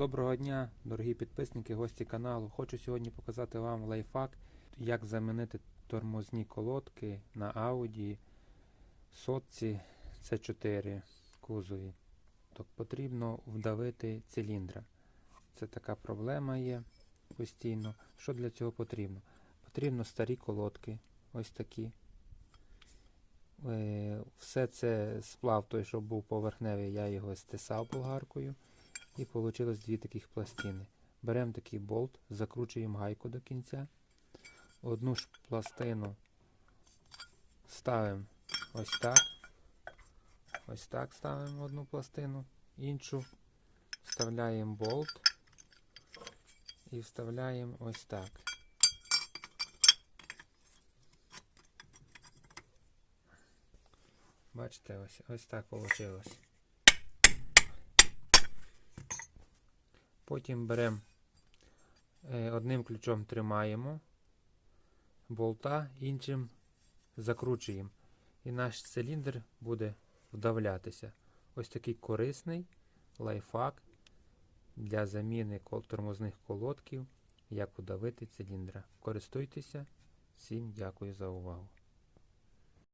Доброго дня, дорогі підписники, гості каналу. Хочу сьогодні показати вам лайфхак, як замінити тормозні колодки на Audi сотці C4 кузові. Так, потрібно вдавити циліндра. Це така проблема є постійно. Що для цього потрібно? Потрібно старі колодки, ось такі. Е, Все це сплав той, що був поверхневий, я його стисав болгаркою. І вийшло дві таких пластини. Беремо такий болт, закручуємо гайку до кінця. Одну ж пластину ставимо ось так. Ось так ставимо одну пластину, іншу вставляємо болт і вставляємо ось так. Бачите, ось, ось так вийшло. Потім беремо е, одним ключом тримаємо болта, іншим закручуємо. І наш циліндр буде вдавлятися. Ось такий корисний лайфхак для заміни тормозних колодків, як удавити циліндра. Користуйтеся. Всім дякую за увагу.